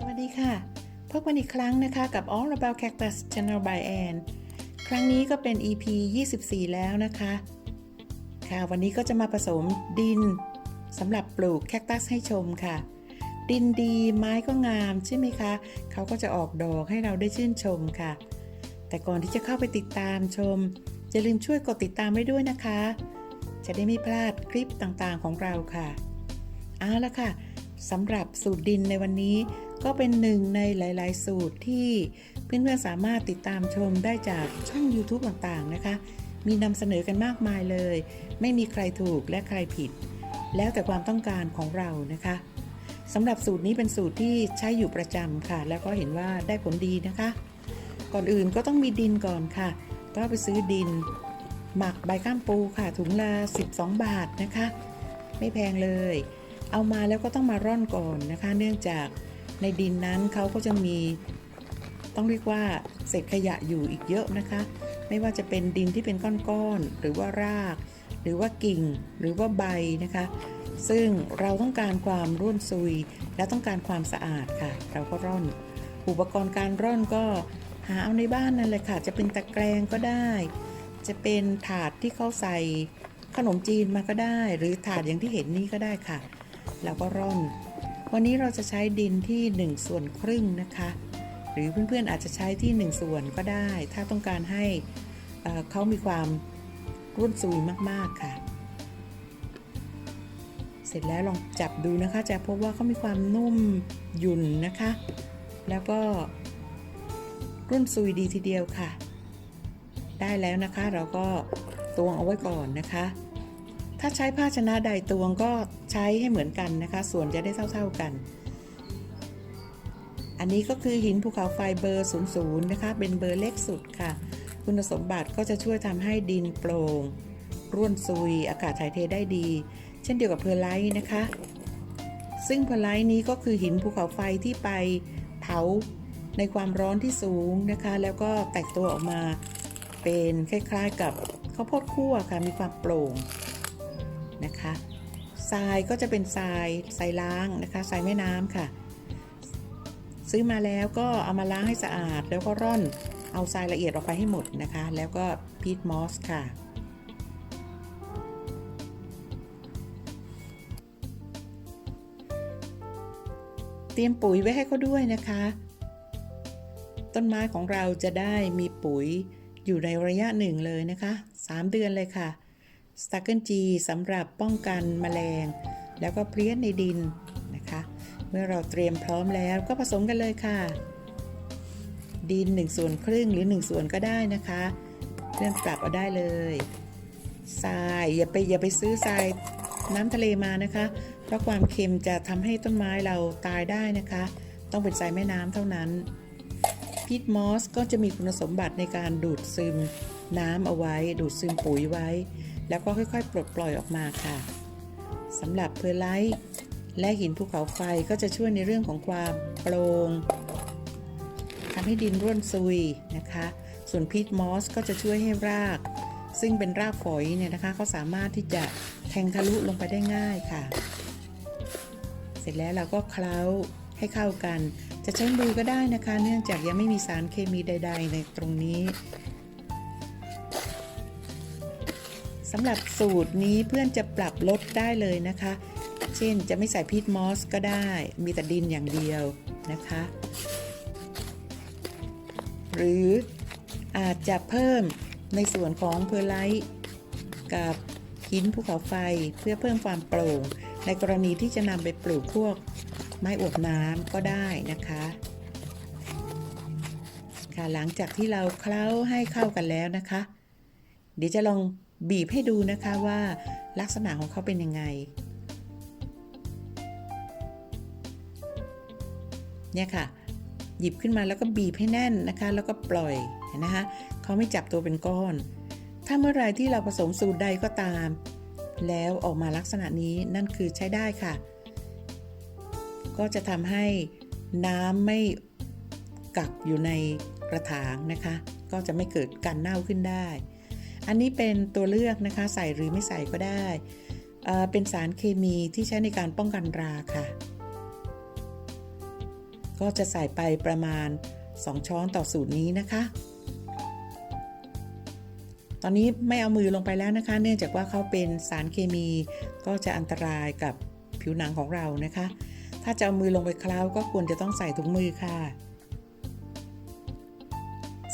สวัสดีค่ะ พบกันอีกครั้งนะคะกับ All About Cactus Channel by Ann ครั้งนี้ก็เป็น EP 24 แล้วนะคะ ค่ะ วันนี้ก็จะมาผสมดินสำหรับปลูกแคคตัสให้ชมค่ะ ดินดีไม้ก็งามใช่ไหมคะ เขาก็จะออกดอกให้เราได้ชื่นชมค่ะ แต่ก่อนที่จะเข้าไปติดตามชม อย่าลืมช่วยกดติดตามไว้ด้วยนะคะ จะได้ไม่พลาดคลิปต่างๆของเราค่ะ เอาละค่ะ สำหรับสูตรดินในวันนี้ก็เป็นหนึ่งในหลาย ๆ สูตรที่เพื่อนๆสามารถติดตามชมได้จากช่อง YouTube ต่าง ๆ นะคะ มีนำเสนอกันมากมายเลย ไม่มีใครถูกและใครผิด แล้วแต่ความต้องการของเรานะคะสำหรับสูตรนี้เป็นสูตรที่ใช้อยู่ประจำค่ะ แล้วก็เห็นว่าได้ผลดีนะคะ ก่อนอื่นก็ต้องมีดินก่อนค่ะต้องไปซื้อดิน หมักใบก้ามปูค่ะถุงละ 12 บาทนะคะ ไม่แพงเลย เอามาแล้วก็ต้องมาร่อนก่อนนะคะ เนื่องจากในดินนั้นเขาก็จะมี ต้องเรียกว่าเศษขยะอยู่อีกเยอะนะคะ ไม่ว่าจะเป็นดินที่เป็นก้อนๆหรือว่าราก หรือว่ากิ่ง หรือว่าใบนะคะ ซึ่งเราต้องการความร่วนซุย และต้องการความสะอาดค่ะ เราก็ร่อน อุปกรณ์การร่อนก็หาเอาในบ้านนั่นเลยค่ะ จะเป็นตะแกรงก็ได้ จะเป็นถาดที่เขาใส่ขนมจีนมาก็ได้ หรือถาดอย่างที่เห็นนี้ก็ได้ค่ะ แล้วก็ร่อน วันนี้เราจะใช้ดินที่ 1 ส่วนครึ่งนะคะ หรือเพื่อนๆอาจจะใช้ที่ 1 ส่วนก็ได้ ถ้าต้องการให้เขามีความร่วนซุยมากๆค่ะ เสร็จแล้วลองจับดูนะคะ จะพบว่าเขามีความนุ่มหยุ่นนะคะ แล้วก็ร่วนซุยดีทีเดียวค่ะ ได้แล้วนะคะเราก็ตวงเอาไว้ก่อนนะคะ ถ้าใช้ภาชนะใดตวงก็ใช้ให้เหมือนกันนะคะ ส่วนจะได้เท่า ๆกัน อันนี้ก็คือหินภูเขาไฟเบอร์ 00 นะคะ เป็นเบอร์เล็กสุดค่ะ คุณสมบัติก็จะช่วยทำให้ดินโปร่ง ร่วนซุย อากาศถ่ายเทได้ดี เช่นเดียวกับเพอร์ไลท์นะคะ ซึ่งเพอร์ไลท์นี้ก็คือหินภูเขาไฟที่ไปเผาในความร้อนที่สูงนะคะ แล้วก็แตกตัวออกมาเป็นคล้ายๆกับข้าวโพดคั่วค่ะ มีความโปร่ง นะคะทรายก็จะเป็นทรายทรายล้างนะคะทรายแม่น้ำค่ะ ซื้อมาแล้วก็เอามาล้างให้สะอาด แล้วก็ร่อนเอาทรายละเอียดออกไปให้หมดนะคะ แล้วก็พีทมอสค่ะเตรียมปุ๋ยไว้ให้เขาด้วยนะคะ ต้นไม้ของเราจะได้มีปุ๋ยอยู่ในระยะหนึ่งเลยนะคะ 3 เดือนเลยค่ะ สต a เกิลจีสำหรับป้องกันแมลง แล้วก็เพลี้ยในดินนะคะ เมื่อเราเตรียมพร้อมแล้วก็ผสมกันเลยค่ะ ดิน1ส่วนครึ่งหรือ 1 ส่วนก็ได้นะคะเลื่อนปรับเอาได้เลยทรายอย่าไปอย่าไปซื้อทรายน้ำทะเลมานะคะ เพราะความเค็มจะทำให้ต้นไม้เราตายได้นะคะ ต้องเป็นทรายแม่น้ำเท่านั้นพีทมอสก็จะมีคุณสมบัติในการดูดซึมน้ำเอาไว้ ดูดซึมปุ๋ยไว้ แล้วก็ค่อยๆ ปลดปล่อยออกมาค่ะสำหรับเพอร์ไลท์และหินภูเขาไฟก็จะช่วยในเรื่องของความโปร่งทำให้ดินร่วนซุยนะคะ ส่วนพีทมอสก็จะช่วยให้ราก ซึ่งเป็นรากฝอยเนี่ยนะคะเขาสามารถที่จะแทงทะลุลงไปได้ง่ายค่ะ เสร็จแล้วเราก็เคล้าให้เข้ากัน จะใช้มือก็ได้นะคะ เนื่องจากยังไม่มีสารเคมีใด ๆ ในตรงนี้ำหรับสูตรนี้เพื่อนจะปรับลดได้เลยนะคะ เช่นจะไม่ใส่พีทมอสก็ได้ มีแต่ดินอย่างเดียวนะคะ หรืออาจจะเพิ่มในส่วนของเพอร์ไลท์กับหินภูเขาไฟเพื่อเพิ่มความโปร่ง ในกรณีที่จะนำไปปลูกพวกไม้อวบน้ำก็ได้นะคะค่ะหลังจากที่เราเคล้าให้เข้ากันแล้วนะคะ เดี๋ยวจะลอง บีบให้ดูนะคะว่าลักษณะของเขาเป็นยังไง เนี่ยค่ะ หยิบขึ้นมาแล้วก็บีบให้แน่นนะคะ แล้วก็ปล่อยเห็นนะคะเขาไม่จับตัวเป็นก้อน ถ้าเมื่อไรที่เราผสมสูตรใดก็ตาม แล้วออกมาลักษณะนี้นั่นคือใช้ได้ค่ะ ก็จะทำให้น้ำไม่กักอยู่ในกระถางนะคะ ก็จะไม่เกิดการเน่าขึ้นได้ อันนี้เป็นตัวเลือกนะคะใส่หรือไม่ใส่ก็ได้เเป็นสารเคมีที่ใช้ในการป้องกันราค่ะ ก็จะใส่ไปประมาณ 2 ช้อนต่อสูตรนี้นะคะ ตอนนี้ไม่เอามือลงไปแล้วนะคะ เนื่องจากว่าเขาเป็นสารเคมีก็จะอันตรายกับผิวหนังของเรานะคะ ถ้าจะเอามือลงไปคล้าก็ควรจะต้องใส่ถุงมือค่ะ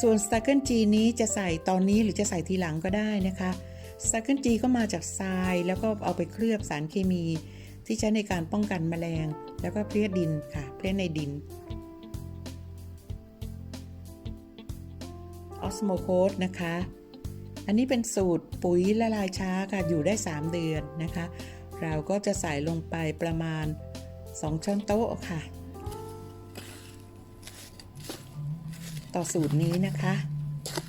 ส่วนสตาร์เกิลจีนี้จะใส่ตอนนี้หรือจะใส่ทีหลังก็ได้นะคะสตาร์เกิลจีก็มาจากทราย แล้วก็เอาไปเคลือบสารเคมี ที่ใช้ในการป้องกันแมลง แล้วก็เพลี้ยดินค่ะเพลี้ยในดินออสโมโคสนะคะ อันนี้เป็นสูตรปุ๋ยละลายช้าค่ะอยู่ได้ 3 เดือนนะคะ เราก็จะใส่ลงไปประมาณ 2 ช้อนโต๊ะค่ะ ต่อสูตรนี้นะคะ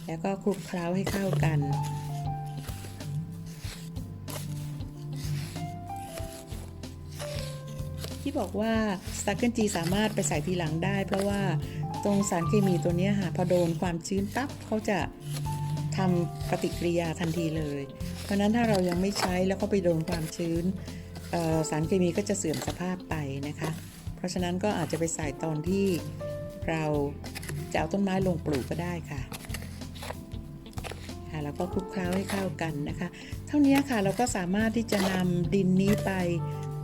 แล้วก็คลุกเคล้าให้เข้ากัน ที่บอกว่าสตาร์เกิลจีสามารถไปใส่ทีหลังได้ เพราะว่าตรงสารเคมีตัวนี้ค่ะพอโดนความชื้นปั๊บเขาจะทำปฏิกิริยาทันทีเลย เพราะนั้นถ้าเรายังไม่ใช้แล้วก็ไปโดนความชื้นสารเคมีก็จะเสื่อมสภาพไปนะคะ เพราะฉะนั้นก็อาจจะไปใส่ตอนที่เรา จะเอาต้นไม้ลงปลูกก็ได้ค่ะค่ะแล้วก็คลุกเคล้าให้เข้ากันนะคะ เท่านี้ค่ะเราก็สามารถที่จะนำดินนี้ไป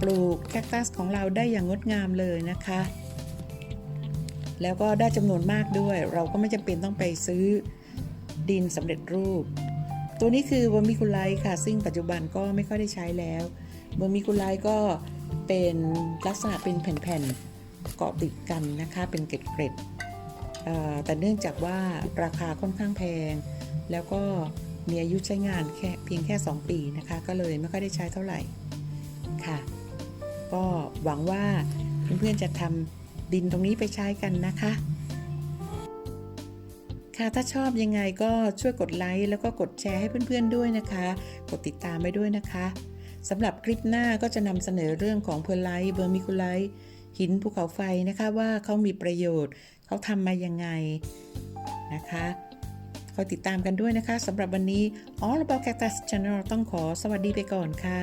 ปลูกแคคตัสของเราได้อย่างงดงามเลยนะคะ แล้วก็ได้จำนวนมากด้วย เราก็ไม่จำเป็นต้องไปซื้อดินสำเร็จรูป ตัวนี้คือเวอร์มิคูไลค่ะ ซึ่งปัจจุบันก็ไม่ค่อยได้ใช้แล้วเวอร์มิคูไลก็เป็นลักษณะเป็นแผ่นๆเกาะติดกันนะคะ เป็นเกล็ดๆ แต่เนื่องจากว่าราคาค่อนข้างแพง แล้วก็มีอายุใช้งานแค่เพียงแค่ 2 ปีนะคะ ก็เลยไม่ค่อยได้ใช้เท่าไหร่ค่ะ ก็หวังว่าเพื่อนๆจะทำดินตรงนี้ไปใช้กันนะคะ ค่ะถ้าชอบยังไงก็ช่วยกดไลค์แล้วก็กดแชร์ให้เพื่อนๆด้วยนะคะ กดติดตามไปด้วยนะคะสำหรับคลิปหน้าก็จะนำเสนอเรื่องของเพอร์ไลท์เบอร์มิคูไลท์หินภูเขาไฟนะคะว่าเขามีประโยชน์ เขาทำมายังไงนะคะคอยติดตามกันด้วยนะคะสำหรับวันนี้ All About Cactus Channel ต้องขอสวัสดีไปก่อนค่ะ